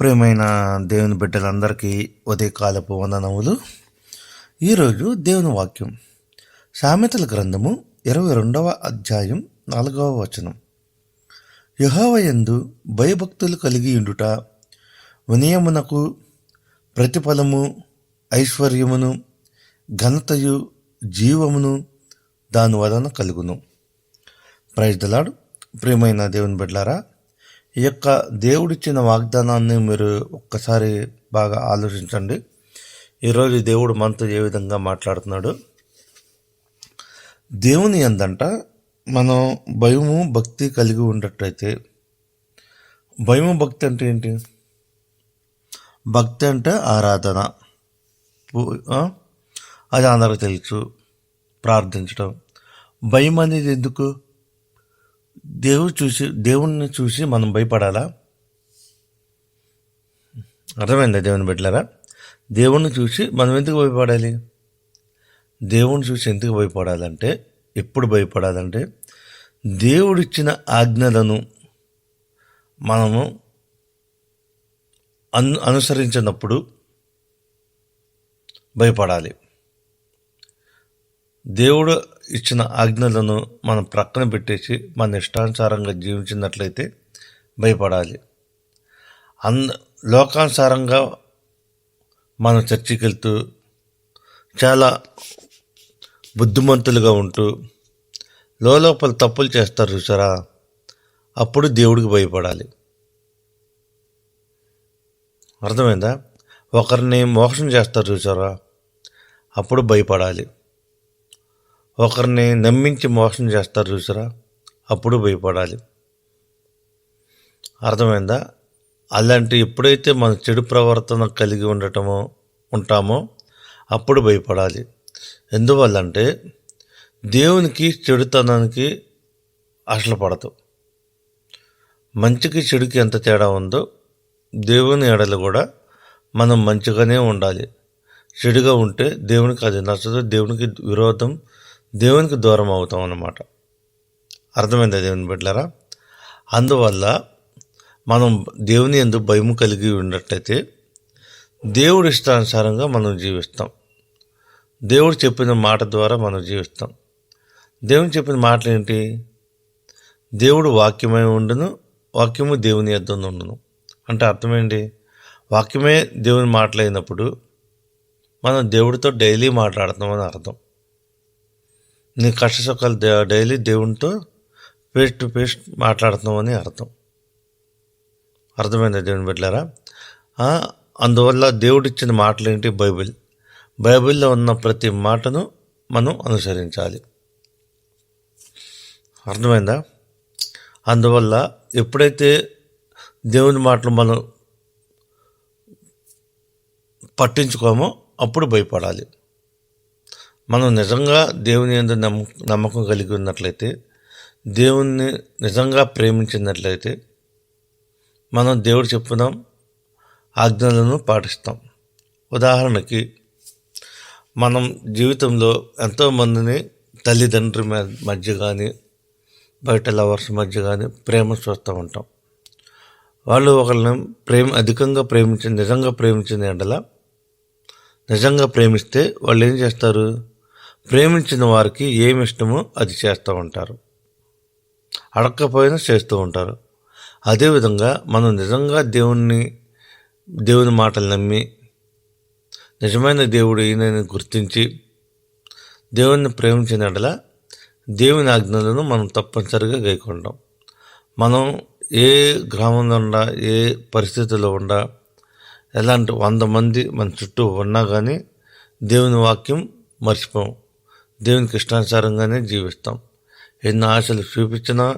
ప్రియమైన దేవుని బిడ్డలందరికీ ఉదయకాలపు వందనములు. ఈరోజు దేవుని వాక్యం. సామెతల గ్రంథము ఇరవై రెండవ అధ్యాయం నాలుగవ వచనం. యహోవయందు భయభక్తులు కలిగి ఉండుట వినయమునకు ప్రతిఫలము ఐశ్వర్యమును ఘనతయు జీవమును దాని వలన కలుగును. ప్రైజ్దలాడు ప్రియమైన దేవుని బిడ్లారా ఈ యొక్క దేవుడిచ్చిన వాగ్దానాన్ని మీరు ఒక్కసారి బాగా ఆలోచించండి. ఈరోజు దేవుడు మనతో ఏ విధంగా మాట్లాడుతున్నాడు? దేవుని ఎందంట మనం భయము భక్తి కలిగి ఉండేటైతే భయము భక్తి అంటే ఏంటి? భక్తి అంటే ఆరాధన. అది అందరికి తెలుసు. ప్రార్థించడం భయం అనేది ఎందుకు? దేవుడు చూసి దేవుణ్ణి చూసి మనం భయపడాలా? అర్థమైందా దేవుని బిడ్డలారా? దేవుణ్ణి చూసి మనం ఎందుకు భయపడాలి? దేవుణ్ణి చూసి ఎందుకు భయపడాలంటే ఎప్పుడు భయపడాలంటే దేవుడిచ్చిన ఆజ్ఞలను మనము అను అనుసరించినప్పుడు భయపడాలి. దేవుడు ఇచ్చిన ఆజ్ఞలను మనం ప్రక్కన పెట్టేసి మన ఇష్టానుసారంగా జీవించినట్లయితే భయపడాలి. అంద లోకానుసారంగా మనం చర్చికి వెళ్తూ చాలా బుద్ధిమంతులుగా ఉంటూ లోపల తప్పులు చేస్తారు చూసారా? అప్పుడు దేవుడికి భయపడాలి. అర్థమైందా? ఒకరిని మోసం చేస్తారు చూసారా? అప్పుడు భయపడాలి. ఒకరిని నమ్మించి మోసం చేస్తారు చూసారా? అప్పుడు భయపడాలి. అర్థమైందా? అలాంటి ఎప్పుడైతే మన చెడు ప్రవర్తన కలిగి ఉండటమో ఉంటామో అప్పుడు భయపడాలి. ఎందువల్లంటే దేవునికి చెడుతనానికి అసలు పడదు. మంచికి చెడుకి ఎంత తేడా ఉందో దేవుని ఎడలు కూడా మనం మంచిగానే ఉండాలి. చెడుగా ఉంటే దేవునికి అది నచ్చదు దేవునికి విరోధం దేవునికి దూరం అవుతాం అన్నమాట. అర్థమైందా దేవుని బిడ్డలారా? అందువల్ల మనం దేవుని ఎందుకు భయం కలిగి ఉన్నట్లయితే దేవుడి ఇష్టానుసారంగా మనం జీవిస్తాం. దేవుడు చెప్పిన మాట ద్వారా మనం జీవిస్తాం. దేవుడు చెప్పిన మాటలు ఏంటి? దేవుడు వాక్యమై ఉండును వాక్యము దేవుని యొద్ద ఉండును అంటే అర్థమేంటి? వాక్యమే దేవుని మాటలైనప్పుడు మనం దేవుడితో డైలీ మాట్లాడుతున్నామని అర్థం. నీ కష్ట సుఖాలు దే- డైలీ దేవునితో ఫేస్ టు ఫేస్ మాట్లాడుతున్నామని అర్థం. అర్థమైందా దేవుని బిడ్డారా అందువల్ల దేవుడిచ్చిన మాటలు ఏంటి బైబిల్. బైబిల్లో ఉన్న ప్రతి మాటను మనం అనుసరించాలి. అర్థమైందా? అందువల్ల ఎప్పుడైతే దేవుని మాటలు మనం పట్టించుకోమో అప్పుడు భయపడాలి. మనం నిజంగా దేవుని ఎందు నమ్మ నమ్మకం కలిగి ఉన్నట్లయితే దేవుణ్ణి నిజంగా ప్రేమించినట్లయితే మనం దేవుడు చెప్పిన ఆజ్ఞలను పాటిస్తాం. ఉదాహరణకి మనం జీవితంలో ఎంతోమందిని తల్లిదండ్రుల మధ్య కానీ బయట లవర్స్ మధ్య కానీ ప్రేమ చూస్తూ ఉంటాం. వాళ్ళు ఒకరిని ప్రేమ అధికంగా ప్రేమించిన నిజంగా ప్రేమించిన ఎండల నిజంగా ప్రేమిస్తే వాళ్ళు ఏం చేస్తారు? ప్రేమించిన వారికి ఏమి ఇష్టమో అది చేస్తూ ఉంటారు. అడగకపోయినా చేస్తూ ఉంటారు. అదేవిధంగా మనం నిజంగా దేవుణ్ణి దేవుని మాటలు నమ్మి నిజమైన దేవుడు ఈయనని గుర్తించి దేవుణ్ణి ప్రేమించిన ఎడల దేవుని ఆజ్ఞలను మనం తప్పనిసరిగా గైకొంటాం మనం ఏ గ్రామంలో ఉండా ఏ పరిస్థితుల్లో ఉండా ఎలాంటి వంద మంది మన చుట్టూ ఉన్నా కానీ దేవుని వాక్యం మర్చిపోము దేవునికి ఇష్టానుసారంగానే జీవిస్తాం. ఎన్ని ఆశలు చూపించినా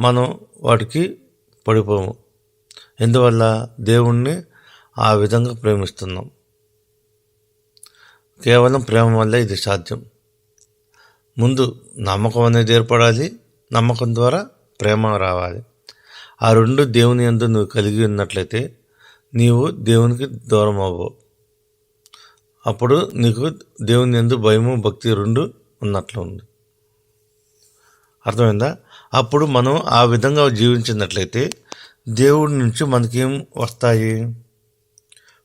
మనం వాటికి పడిపోము. ఎందువల్ల దేవుణ్ణి ఆ విధంగా ప్రేమిస్తున్నాం. కేవలం ప్రేమ వల్ల ఇది సాధ్యం. ముందు నమ్మకం అనేది ఏర్పడాలి. నమ్మకం ద్వారా ప్రేమ రావాలి. ఆ రెండు దేవుని యందు నువ్వు కలిగి ఉన్నట్లయితే నీవు దేవునికి దూరం అవ్వవు అప్పుడు నీకు దేవుని ఎందు భయము భక్తి రెండు ఉన్నట్లు ఉంది. అర్థమైందా? అప్పుడు మనం ఆ విధంగా జీవించినట్లయితే దేవుడి నుంచి మనకేం వస్తాయి?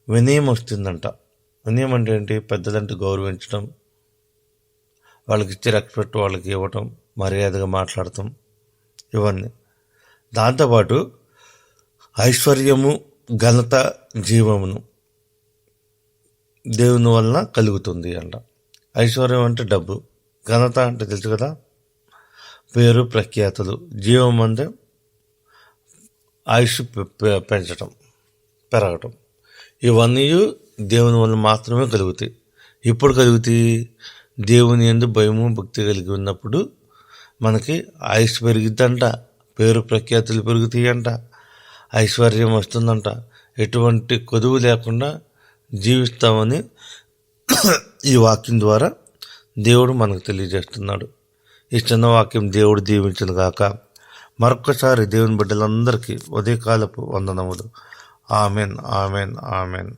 వినయం వస్తుందంట. వినయం అంటే ఏంటి? పెద్దలంటే గౌరవించడం వాళ్ళకి ఇచ్చే రెస్పెక్ట్ వాళ్ళకి ఇవ్వటం మర్యాదగా మాట్లాడటం ఇవన్నీ. దాంతోపాటు ఐశ్వర్యము ఘనత జీవమును. దేవుని వలన కలుగుతుంది అంట. ఐశ్వర్యం అంటే డబ్బు. ఘనత అంటే తెలుసు కదా? పేరు ప్రఖ్యాతులు. జీవం అంటే ఆయుష్ పె- పె- పెంచటం పెరగటం. ఇవన్నీ దేవుని వల్ల మాత్రమే కలుగుతాయి. ఇప్పుడు కలుగుతాయి? దేవుని ఎందు భయము భక్తి కలిగి ఉన్నప్పుడు మనకి ఆయుష్ పెరిగిద్దంట పేరు ప్రఖ్యాతులు పెరుగుతాయి అంట ఐశ్వర్యం వస్తుందంట. ఎటువంటి కొదువు లేకుండా జీవిస్తామని ఈ వాక్యం ద్వారా దేవుడు మనకు తెలియజేస్తున్నాడు. ఈ చిన్న వాక్యం దేవుడు దీవించను గాక. మరొకసారి దేవుని బిడ్డలందరికీ ఉదయకాలపు వందనములు. Amen amen amen.